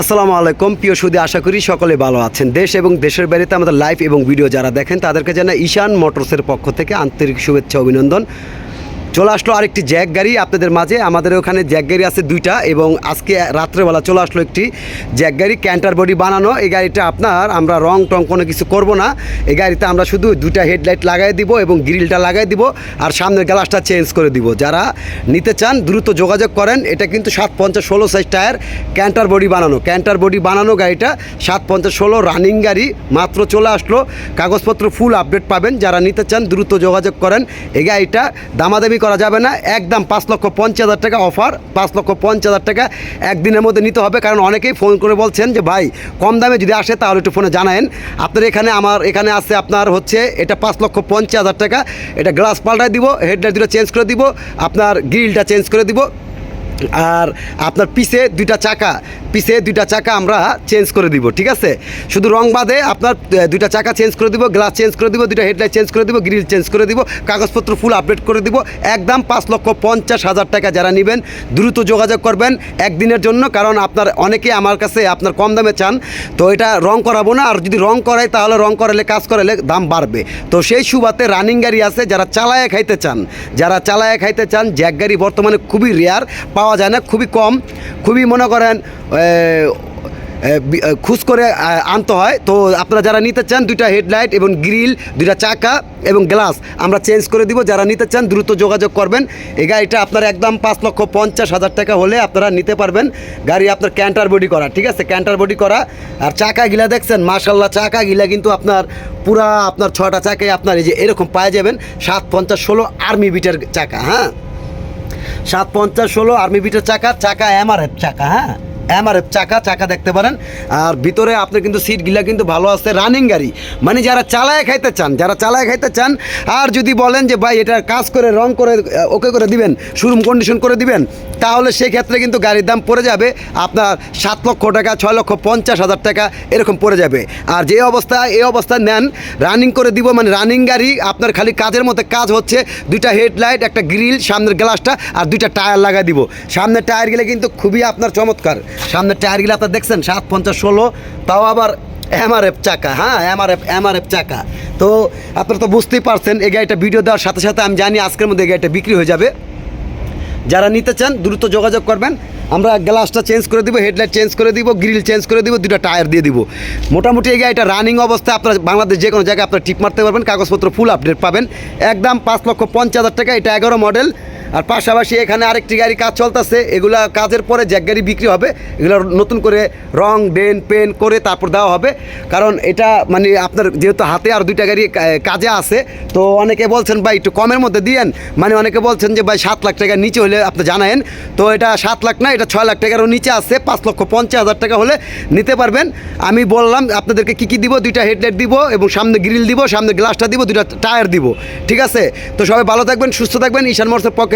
আসসালামু আলাইকুম। প্রিয় সুদী, আশা করি সকলে ভালো আছেন। দেশ এবং দেশের বাইরেতে আমাদের লাইভ এবং ভিডিও যারা দেখেন, তাদেরকে জানা ঈশান মোটরসের পক্ষ থেকে আন্তরিক শুভেচ্ছা, অভিনন্দন। চলে আসলো আরেকটি জ্যাক গাড়ি আপনাদের মাঝে। আমাদের ওখানে জ্যাক গাড়ি আছে দুইটা এবং আজকে রাত্রেবেলা চলে আসলো একটি জ্যাক গাড়ি, ক্যান্টার বডি বানানো। এই গাড়িটা আপনার, আমরা রং টং কোনো কিছু করব না। এই গাড়িতে আমরা শুধু দুইটা হেডলাইট লাগাই দিব এবং গ্রিলটা লাগাই দিব আর সামনের গ্লাসটা চেঞ্জ করে দিব। যারা নিতে চান, দ্রুত যোগাযোগ করেন। এটা কিন্তু সাত পঞ্চাশ ষোলো সাইজ টায়ার ক্যান্টার বডি বানানো। ক্যান্টার বডি বানানো গাড়িটা, সাত পঞ্চাশ ষোলো রানিং গাড়ি মাত্র চলে আসলো। কাগজপত্র ফুল আপডেট পাবেন। যারা নিতে চান, দ্রুত যোগাযোগ করেন। এই গাড়িটা দামাদামি করা যাবে না। একদম পাঁচ লক্ষ পঞ্চাশ হাজার টাকা অফার পাঁচ লক্ষ পঞ্চাশ হাজার টাকা একদিনের মধ্যে নিতে হবে, কারণ অনেকেই ফোন করে বলছেন যে, ভাই, কম দামে যদি আসে তাহলে একটু ফোনে জানায়েন। আপনার এখানে আমার, এখানে আছে আপনার হচ্ছে, এটা পাঁচ লক্ষ পঞ্চাশ হাজার টাকা। এটা গ্লাস পাল্টায় দিব হেডলাইট দুটো চেঞ্জ করে দিব, আপনার গ্রিলটা চেঞ্জ করে দিব। আর আপনার পিছে দুইটা চাকা পিছে দুইটা চাকা আমরা চেঞ্জ করে দিব, ঠিক আছে? শুধু রং বাদে আপনার দুইটা চাকা চেঞ্জ করে দিব, গ্লাস চেঞ্জ করে দিব, দুইটা হেডলাইট চেঞ্জ করে দিব, গ্রিল চেঞ্জ করে দিব, কাগজপত্র ফুল আপডেট করে দিব। একদম পাঁচ লক্ষ পঞ্চাশ হাজার টাকা যারা নেবেন, দ্রুত যোগাযোগ করবেন একদিনের জন্য, কারণ আপনার অনেকে আমার কাছে আপনার কম দামে চান। তো এটা রং করাবো না, আর যদি রং করাই তাহলে রং করালে, কাজ করালে দাম বাড়বে। তো সেই সুবাতে রানিং গাড়ি আছে, যারা চালায় খাইতে চান, যারা চালায় খাইতে চান, জ্যাক গাড়ি বর্তমানে খুবই রেয়ার পাওয়া যায় না, খুবই কম। খুবই মনে করেন খুশ করে আনতে হয়। তো আপনারা যারা নিতে চান, দুইটা হেডলাইট এবং গ্রিল, দুইটা চাকা এবং গ্লাস, আমরা চেঞ্জ করে দিব। যারা নিতে চান, দ্রুত যোগাযোগ করবেন। এই গাড়িটা আপনার একদম পাঁচ লক্ষ পঞ্চাশ হাজার টাকা হলে আপনারা নিতে পারবেন। গাড়ি আপনার ক্যান্টার বডি করা, ঠিক আছে? ক্যান্টার বডি করা। আর চাকা গিলা দেখছেন মাশাল্লাহ চাকা গিলা কিন্তু আপনার পুরা আপনার ছটা চাকায় আপনার এই যে এরকম পায়ে যাবেন। সাত পঞ্চাশ ষোলো আর্মি বিটের চাকা হ্যাঁ? সাত পঞ্চাশ ষোলো আর্মি বিটের চাকা চাকা এমআরএফ চাকা হ্যাঁ? এমআরএফ চাকা চাকা দেখতে পারেন। আর ভিতরে আপনার কিন্তু সিটগুলা কিন্তু ভালো আছে রানিং গাড়ি। মানে যারা চালায় খাইতে চান, যারা চালায় খাইতে চান, আর যদি বলেন যে, ভাই এটা কাজ করে, রং করে, ওকে করে দিবেন শোরুম কন্ডিশন করে দিবেন, তাহলে সেক্ষেত্রে কিন্তু গাড়ির দাম পড়ে যাবে। আপনার সাত লক্ষ টাকা, ছয় লক্ষ পঞ্চাশ হাজার টাকা এরকম পড়ে যাবে। আর যে অবস্থা, এই অবস্থা নেন রানিং করে দিব মানে রানিং গাড়ি, আপনার খালি কাজের মধ্যে কাজ হচ্ছে, দুইটা হেডলাইট, একটা গ্রিল, সামনের গ্লাসটা, আর দুইটা টায়ার লাগাই দিব। সামনের টায়ার গেলে কিন্তু খুবই আপনার চমৎকার। সামনের টায়ার গেলে আপনার দেখছেন, সাত, পঞ্চাশ, ষোলো, তাও আবার এমআরএফ চাকা হ্যাঁ এমআরএফ এমআরএফ চাকা। তো আপনারা তো বুঝতেই পারছেন, এই গাড়িটা ভিডিও দেওয়ার সাথে সাথে আমি জানি আজকের মধ্যে এই গাড়িটা বিক্রি হয়ে যাবে। যারা নিতে চান, দ্রুত যোগাযোগ করবেন। আমরা গ্লাসটা চেঞ্জ করে দিব হেডলাইট চেঞ্জ করে দিব গ্রিল চেঞ্জ করে দিব, দুটো টায়ার দিয়ে দিব। মোটামুটি এই গাড়িটা রানিং অবস্থায় আপনারা বাংলাদেশ যে কোনো জায়গায় আপনারা টিপ মারতে পারবেন, কাগজপত্র ফুল আপডেট পাবেন। একদম পাঁচ লক্ষ পঞ্চাশ হাজার টাকা, এটা এগারো মডেল আর পাশাপাশি এখানে আরেকটি গাড়ি কাজ চলতেছে। এগুলা কাজের পরে জ্যাক গাড়ি বিক্রি হবে, এগুলো নতুন করে রং, ডেন, পেন করে তারপর দেওয়া হবে। কারণ এটা মানে আপনার যেহেতু হাতে আর দুইটা গাড়ি কাজে আছে, তো অনেকে বলছেন, ভাই, একটু কমের মধ্যে দিয়েন। মানে অনেকে বলছেন যে, ভাই, সাত লাখ টাকার নিচে হলে আপনি জানায়েন। তো এটা সাত লাখ না, এটা ছয় লাখ টাকারও নিচে আছে, পাঁচ লক্ষ পঞ্চাশ হাজার টাকা হলে নিতে পারবেন। আমি বললাম, আপনাদেরকে কী কী দিব? দুইটা হেডলাইট দিব এবং সামনে গ্রিল দিব, সামনে গ্লাসটা দিব, দুইটা টায়ার দিব। ঠিক আছে? তো সবাই ভালো থাকবেন, সুস্থ থাকবেন। ঈশান মোটরসের পক্ষে